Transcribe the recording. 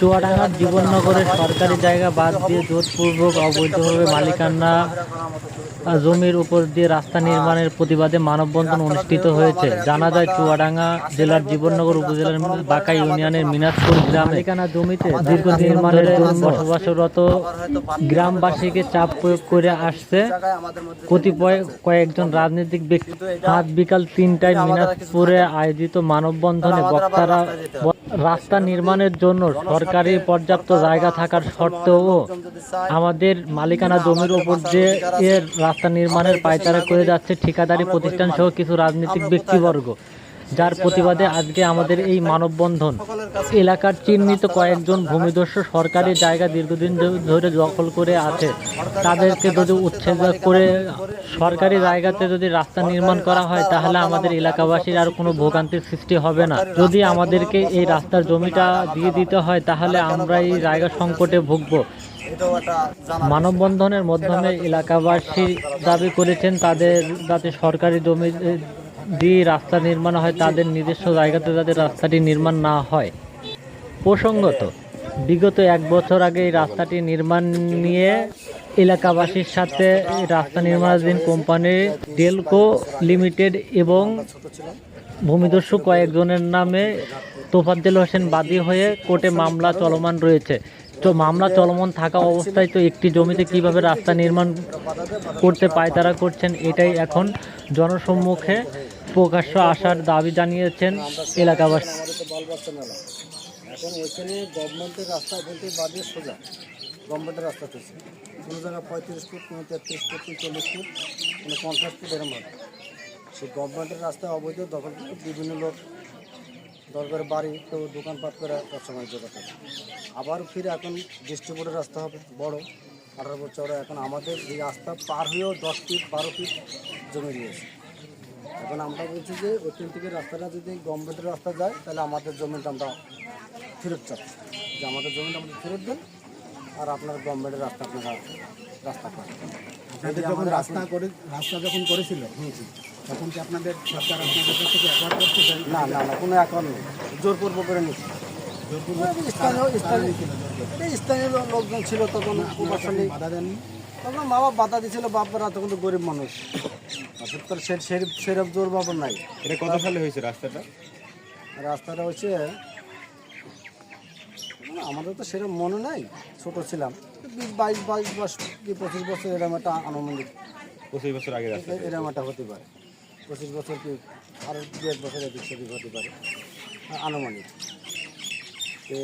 চুয়াডাঙ্গার জীবননগরের সরকারি জায়গা বাদ দিয়ে জোরপূর্বক অবৈধভাবে মালিকানা জমির উপর দিয়ে রাস্তা নির্মাণের প্রতিবাদে মানববন্ধন অনুষ্ঠিত হয়েছে। জানা যায়, চুয়াডাঙ্গা জেলার জীবননগর উপজেলার বাঁকা ইউনিয়নের মিনাজপুর গ্রামে জমিতে দীর্ঘদিন নির্মাণের বসবাসরত গ্রামবাসীকে চাপ প্রয়োগ করে আসছে। কতিপয় কয়েকজন রাজনৈতিক ব্যক্তি আজ বিকাল তিনটায় মিনাজপুরে আয়োজিত মানববন্ধনে বক্তারা রাস্তা নির্মাণের জন্য সরকারি পর্যাপ্ত জায়গা থাকার সত্ত্বেও আমাদের মালিকানা জমির উপর যে এর রাস্তা নির্মাণের পায়তারা করে যাচ্ছে ঠিকাদারি প্রতিষ্ঠান সহ কিছু রাজনৈতিক ব্যক্তিবর্গ। যার প্রতিবাদে আজকে আমাদের এই মানববন্ধন। এলাকার চিহ্নিত কয়েকজন ভূমিদস্যু সরকারি জায়গা দীর্ঘদিন ধরে দখল করে আছে। তাদেরকে যদি উচ্ছেদ করে সরকারি জায়গাতে যদি রাস্তা নির্মাণ করা হয়, তাহলে আমাদের এলাকাবাসীর আর কোনো ভোগান্তির সৃষ্টি হবে না। যদি আমাদেরকে এই রাস্তার জমিটা দিয়ে দিতে হয়, তাহলে আমরা এই জায়গা সংকটে ভুগবো। মানববন্ধনের মাধ্যমে এলাকাবাসী দাবি করেছেন, তাদের যাতে সরকারি জমি দিয়ে রাস্তা নির্মাণ হয়, তাদের নিজস্ব জায়গাতে যাতে রাস্তাটি নির্মাণ না হয়। প্রসঙ্গত, বিগত এক বছর আগে এই রাস্তাটি নির্মাণ নিয়ে এলাকাবাসীর সাথে রাস্তা নির্মাণাধীন কোম্পানি ডেলকো লিমিটেড এবং ভূমিদস্যু কয়েকজনের নামে তোফাজ্জল হোসেন বাদী হয়ে কোর্টে মামলা চলমান রয়েছে। তো মামলা চলমান থাকা অবস্থায় তো একটি জমিতে কীভাবে রাস্তা নির্মাণ করতে পায়তারা করছেন এটাই এখন জনসম্মুখে প্রকাশ্য আসার দাবি জানিয়েছেন এলাকাবাসী। এখন গভর্নমেন্টের রাস্তা বলতে সোজা। গভর্নমেন্টের রাস্তা পঁয়ত্রিশ ফুট ফুট চল্লিশ ফুট পঞ্চাশ ফুট এরম হবে। সেই গভর্নমেন্টের রাস্তা অবৈধ দখল বিভিন্ন লোক, দরকার বাড়ি, কেউ দোকানপাট করে বাণিজ্য করতে আবার ফিরে এখন ডিস্ট্রিবিউটের রাস্তা হবে বড়। আঠারো বছর এখন আমাদের এই রাস্তা পার হয়েও দশ ফিট বারো ফিট জমি দিয়েছে এখন আমরা বলছি যে ওখান থেকে রাস্তাটা যদি গভর্নমেন্টের রাস্তা যায় তাহলে আমাদের জমিটা আমরা ফেরত চাচ্ছি যে আমাদের জমিটা আমাদের ফেরত দেন আর আপনার গভর্নমেন্টের রাস্তা আপনারা রাস্তা যখন রাস্তা করে রাস্তা যখন করেছিল তখন কি আপনাদের সরকার আপনাদের কাছ থেকে অ্যাকোয়ার্ড করতে না না না কোনো অ্যাকাউন্ট নেই। জোরপূর্বক করে নিচ্ছি স্থানীয় স্থানীয় এটা স্থানীয় লোকজন ছিল তখন বাধা দেননি। তখন মা বাবা বাধা দিয়েছিল বাপরা তখন তো গরিব মানুষ। আসলে তো সে সে- সেরকম জোর নাই। এটা কত সালে হয়েছে রাস্তাটা? রাস্তাটা হচ্ছে মানে আমাদের তো সেরকম মনে নাই ছোট ছিলাম। বাইশ বাইশ বছর কি পঁচিশ বছর এরকম একটা আনুমানিক। পঁচিশ বছর আগে রাস্তা এরকম একটা হতে পারে। পঁচিশ বছর কি আরও দু এক বছর এদিক সেদিক হতে পারে। আনুমানিক। তো